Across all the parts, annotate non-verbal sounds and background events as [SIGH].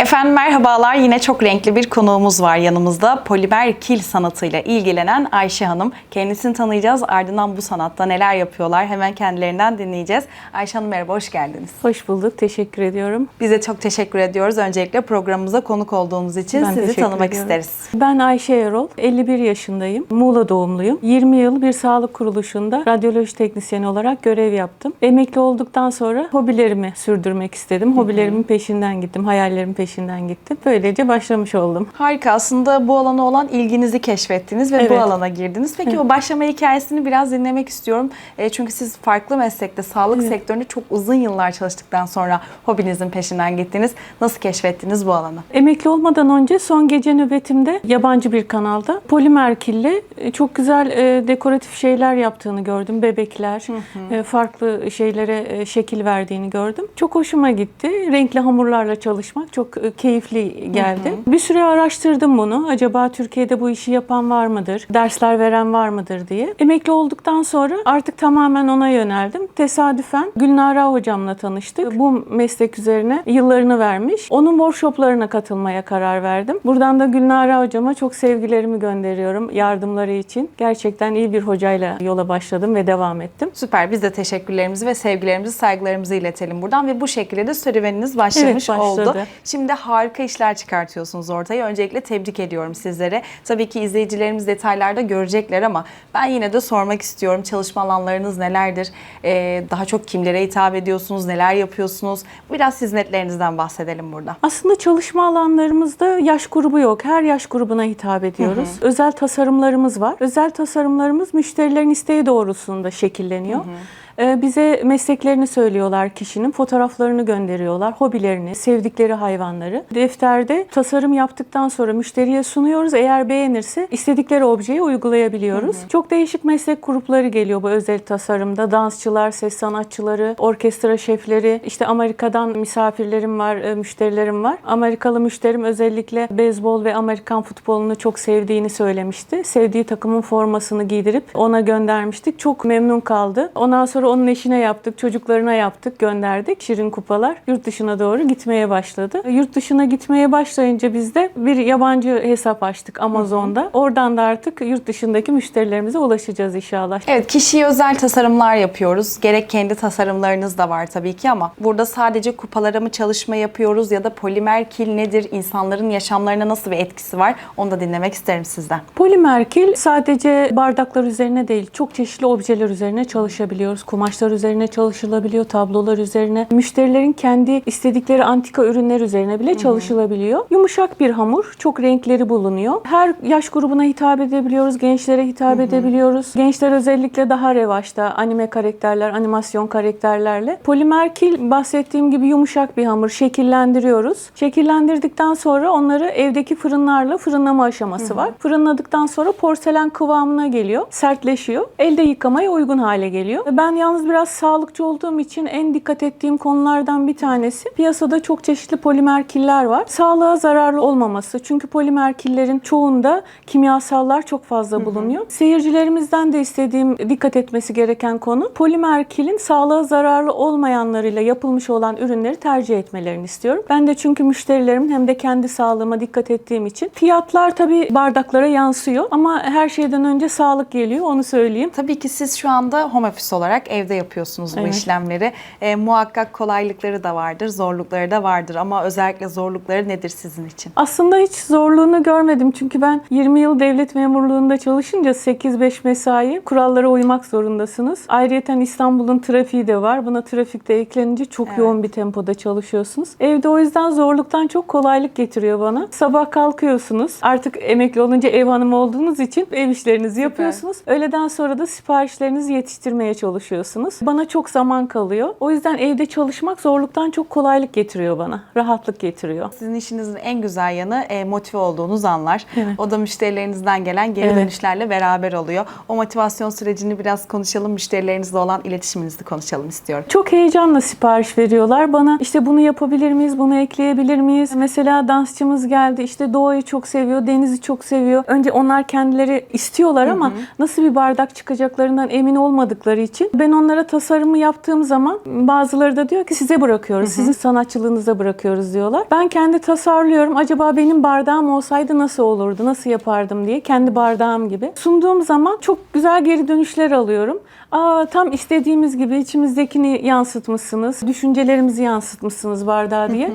Efendim merhabalar. Yine çok renkli bir konuğumuz var yanımızda. Polimer kil sanatıyla ilgilenen Ayşe Hanım. Kendisini tanıyacağız. Ardından bu sanatta neler yapıyorlar hemen kendilerinden dinleyeceğiz. Ayşe Hanım merhaba, hoş geldiniz. Hoş bulduk. Teşekkür ediyorum. Bize çok teşekkür ediyoruz. Öncelikle programımıza konuk olduğunuz için Ben sizi tanımak ediyorum. isteriz. Ben Ayşe Erol. 51 yaşındayım. Muğla doğumluyum. 20 yıl bir sağlık kuruluşunda radyoloji teknisyeni olarak görev yaptım. Emekli olduktan sonra hobilerimi sürdürmek istedim. Hobilerimin peşinden gittim. Hayallerimin peşinden gittim. Böylece başlamış oldum. Harika. Aslında bu alana olan ilginizi keşfettiniz ve bu Evet. alana girdiniz. Peki o başlama hikayesini biraz dinlemek istiyorum. E, çünkü siz farklı meslekte, sağlık sektöründe çok uzun yıllar çalıştıktan sonra hobinizin peşinden gittiniz. Nasıl keşfettiniz bu alanı? Emekli olmadan önce son gece nöbetimde yabancı bir kanalda polimer kille e, çok güzel e, dekoratif şeyler yaptığını gördüm. Bebekler, e, farklı şeylere e, şekil verdiğini gördüm. Çok hoşuma gitti. Renkli hamurlarla çalışmak çok keyifli geldi. Bir süre araştırdım bunu. Acaba Türkiye'de bu işi yapan var mıdır? Dersler veren var mıdır diye. Emekli olduktan sonra artık tamamen ona yöneldim. Tesadüfen Gülnara hocamla tanıştık. Bu meslek üzerine yıllarını vermiş. Onun workshoplarına katılmaya karar verdim. Buradan da Gülnara hocama çok sevgilerimi gönderiyorum yardımları için. Gerçekten iyi bir hocayla yola başladım ve devam ettim. Süper. Biz de teşekkürlerimizi ve sevgilerimizi, saygılarımızı iletelim buradan ve bu şekilde de serüveniniz başlamış Evet, başladı. oldu. Şimdi harika işler çıkartıyorsunuz ortaya. Öncelikle tebrik ediyorum sizlere. Tabii ki izleyicilerimiz detaylarda görecekler ama ben yine de sormak istiyorum. Çalışma alanlarınız nelerdir? Ee, daha çok kimlere hitap ediyorsunuz? Neler yapıyorsunuz? Biraz hizmetlerinizden bahsedelim burada. Aslında çalışma alanlarımızda yaş grubu yok. Her yaş grubuna hitap ediyoruz. Özel tasarımlarımız var. Özel tasarımlarımız müşterilerin isteği doğrultusunda şekilleniyor. Ee, Bize mesleklerini söylüyorlar kişinin, fotoğraflarını gönderiyorlar, hobilerini, sevdikleri hayvanları. Defterde tasarım yaptıktan sonra müşteriye sunuyoruz. Eğer beğenirse istedikleri objeyi uygulayabiliyoruz. Çok değişik meslek grupları geliyor bu özel tasarımda. Dansçılar, ses sanatçıları, orkestra şefleri, işte Amerika'dan misafirlerim var, e, müşterilerim var. Amerikalı müşterim özellikle beyzbol ve Amerikan futbolunu çok sevdiğini söylemişti. Sevdiği takımın formasını giydirip ona göndermiştik. Çok memnun kaldı. Ondan sonra onun eşine yaptık, çocuklarına yaptık, gönderdik. Şirin kupalar yurt dışına doğru gitmeye başladı. Yurt dışına gitmeye başlayınca biz de bir yabancı hesap açtık Amazon'da. Oradan da artık yurt dışındaki müşterilerimize ulaşacağız inşallah. Evet, kişiye özel tasarımlar yapıyoruz. Gerek kendi tasarımlarınız da var tabii ki ama burada sadece kupalara mı çalışma yapıyoruz ya da polimer kil nedir? İnsanların yaşamlarına nasıl bir etkisi var? Onu da dinlemek isterim sizden. Polimer kil sadece bardaklar üzerine değil, çok çeşitli objeler üzerine çalışabiliyoruz. Kumaşlar üzerine çalışılabiliyor, tablolar üzerine. Müşterilerin kendi istedikleri antika ürünler üzerine bile çalışılabiliyor. Yumuşak bir hamur, çok renkleri bulunuyor. Her yaş grubuna hitap edebiliyoruz, gençlere hitap edebiliyoruz. Gençler özellikle daha revaçta anime karakterler, animasyon karakterlerle. Polimer kil bahsettiğim gibi yumuşak bir hamur, şekillendiriyoruz. Şekillendirdikten sonra onları evdeki fırınlarla fırınlama aşaması var. Fırınladıktan sonra porselen kıvamına geliyor, sertleşiyor. Elde yıkamaya uygun hale geliyor. Ben yalnız biraz sağlıkçı olduğum için en dikkat ettiğim konulardan bir tanesi piyasada çok çeşitli polimer killer var. Sağlığa zararlı olmaması. Çünkü polimer killerin çoğunda kimyasallar çok fazla bulunuyor. Seyircilerimizden de istediğim dikkat etmesi gereken konu polimer kilin sağlığa zararlı olmayanlarıyla yapılmış olan ürünleri tercih etmelerini istiyorum. Ben de çünkü müşterilerimin hem de kendi sağlığıma dikkat ettiğim için fiyatlar tabii bardaklara yansıyor ama her şeyden önce sağlık geliyor onu söyleyeyim. Tabii ki siz şu anda home office olarak evde yapıyorsunuz bu Evet. işlemleri. E, muhakkak kolaylıkları da vardır, zorlukları da vardır ama özellikle zorlukları nedir sizin için? Aslında hiç zorluğunu görmedim çünkü ben 20 yıl devlet memurluğunda çalışınca 8-5 mesai kurallara uymak zorundasınız. Ayrıca İstanbul'un trafiği de var. Buna trafik de eklenince çok Evet. yoğun bir tempoda çalışıyorsunuz. Evde o yüzden zorluktan çok kolaylık getiriyor bana. Sabah kalkıyorsunuz. Artık emekli olunca ev hanımı olduğunuz için ev işlerinizi yapıyorsunuz. Öğleden sonra da siparişlerinizi yetiştirmeye çalışıyorsunuz. Bana çok zaman kalıyor. O yüzden evde çalışmak zorluktan çok kolaylık getiriyor bana. Rahatlık getiriyor. Sizin işinizin en güzel yanı e, motive olduğunuz anlar. Evet. O da müşterilerinizden gelen geri Evet. dönüşlerle beraber oluyor. O motivasyon sürecini biraz konuşalım. Müşterilerinizle olan iletişiminizi konuşalım istiyorum. Çok heyecanla sipariş veriyorlar. Bana işte bunu yapabilir miyiz, bunu ekleyebilir miyiz? Mesela dansçımız geldi işte doğayı çok seviyor, denizi çok seviyor. Önce onlar kendileri istiyorlar ama nasıl bir bardak çıkacaklarından emin olmadıkları için ben ben onlara tasarımı yaptığım zaman bazıları da diyor ki size bırakıyoruz. Sizin sanatçılığınıza bırakıyoruz diyorlar. Ben kendi tasarlıyorum. Acaba benim bardağım olsaydı nasıl olurdu? Nasıl yapardım diye kendi bardağım gibi. Sunduğum zaman çok güzel geri dönüşler alıyorum. Aa, tam istediğimiz gibi içimizdekini yansıtmışsınız. Düşüncelerimizi yansıtmışsınız bardağa diye.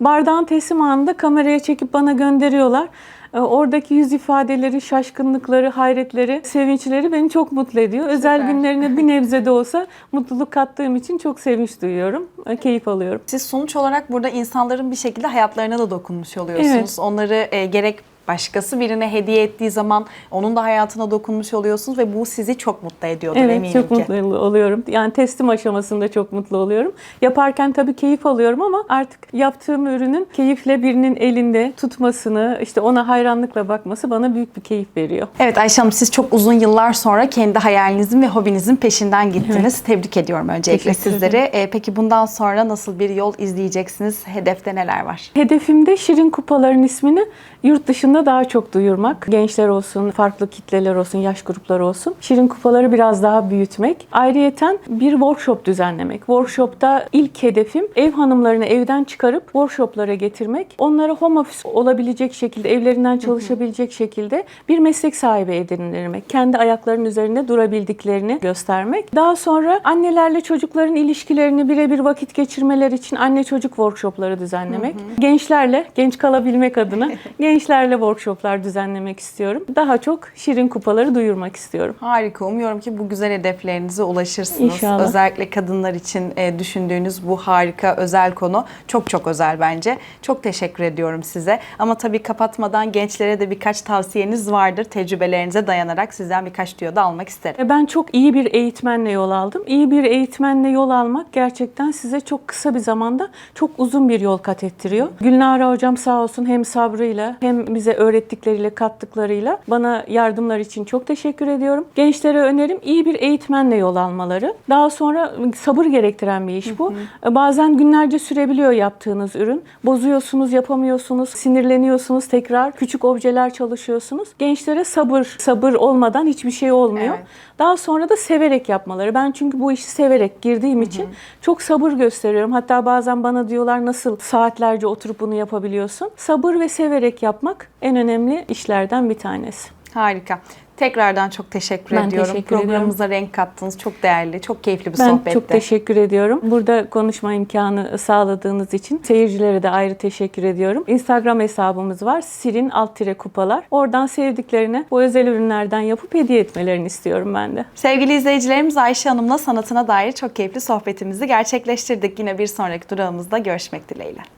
Bardağın teslim anında kameraya çekip bana gönderiyorlar. Ee, Oradaki yüz ifadeleri, şaşkınlıkları, hayretleri, sevinçleri beni çok mutlu ediyor. Özel Süper. günlerine bir nebze de olsa mutluluk kattığım için çok sevinç duyuyorum. Ee, Keyif alıyorum. Siz sonuç olarak burada insanların bir şekilde hayatlarına da dokunmuş oluyorsunuz. Evet. Onları e, gerek başkası birine hediye ettiği zaman onun da hayatına dokunmuş oluyorsunuz ve bu sizi çok mutlu ediyordur Evet eminim çok ki. mutlu oluyorum. Yani teslim aşamasında çok mutlu oluyorum. Yaparken tabii keyif alıyorum ama artık yaptığım ürünün keyifle birinin elinde tutmasını, işte ona hayranlıkla bakması bana büyük bir keyif veriyor. Evet Ayşe Hanım siz çok uzun yıllar sonra kendi hayalinizin ve hobinizin peşinden gittiniz. Tebrik ediyorum öncelikle sizleri. E, peki bundan sonra nasıl bir yol izleyeceksiniz? Hedefte neler var? Hedefimde Şirin Kupaların ismini yurt dışında daha çok duyurmak. Gençler olsun, farklı kitleler olsun, yaş grupları olsun. Şirin Kupaları biraz daha büyütmek. Ayrıyeten bir workshop düzenlemek. Workshopta ilk hedefim ev hanımlarını evden çıkarıp workshoplara getirmek. Onlara home office olabilecek şekilde, evlerinden çalışabilecek şekilde bir meslek sahibi edindirmek. Kendi ayaklarının üzerinde durabildiklerini göstermek. Daha sonra annelerle çocukların ilişkilerini birebir vakit geçirmeler için anne çocuk workshopları düzenlemek. Gençlerle, genç kalabilmek adına [LAUGHS] gençlerle workshoplar düzenlemek istiyorum. Daha çok şirin kupaları duyurmak istiyorum. Harika. Umuyorum ki bu güzel hedeflerinize ulaşırsınız. İnşallah. Özellikle kadınlar için e, düşündüğünüz bu harika özel konu çok çok özel bence. Çok teşekkür ediyorum size. Ama tabii kapatmadan gençlere de birkaç tavsiyeniz vardır. Tecrübelerinize dayanarak sizden birkaç tüyo da almak isterim. E, Ben çok iyi bir eğitmenle yol aldım. İyi bir eğitmenle yol almak gerçekten size çok kısa bir zamanda çok uzun bir yol kat ettiriyor. Gülnara hocam sağ olsun hem sabrıyla hem bize öğrettikleriyle kattıklarıyla bana yardımlar için çok teşekkür ediyorum. Gençlere önerim iyi bir eğitmenle yol almaları. Daha sonra sabır gerektiren bir iş bu. Bazen günlerce sürebiliyor yaptığınız ürün. Bozuyorsunuz, yapamıyorsunuz, sinirleniyorsunuz tekrar. Küçük objeler çalışıyorsunuz. Gençlere sabır, sabır olmadan hiçbir şey olmuyor. Evet. Daha sonra da severek yapmaları. Ben çünkü bu işi severek girdiğim için çok sabır gösteriyorum. Hatta bazen bana diyorlar nasıl saatlerce oturup bunu yapabiliyorsun? Sabır ve severek yapmak en önemli işlerden bir tanesi. Harika. Tekrardan çok teşekkür Ben ediyorum. teşekkür ediyorum. Programımıza renk kattınız. Çok değerli, çok keyifli bir Ben sohbetti. çok teşekkür ediyorum. Burada konuşma imkanı sağladığınız için seyircilere de ayrı teşekkür ediyorum. Instagram hesabımız var. Sirin alt tire kupalar. Oradan sevdiklerine bu özel ürünlerden yapıp hediye etmelerini istiyorum ben de. Sevgili izleyicilerimiz Ayşe Hanım'la sanatına dair çok keyifli sohbetimizi gerçekleştirdik. Yine bir sonraki durağımızda görüşmek dileğiyle.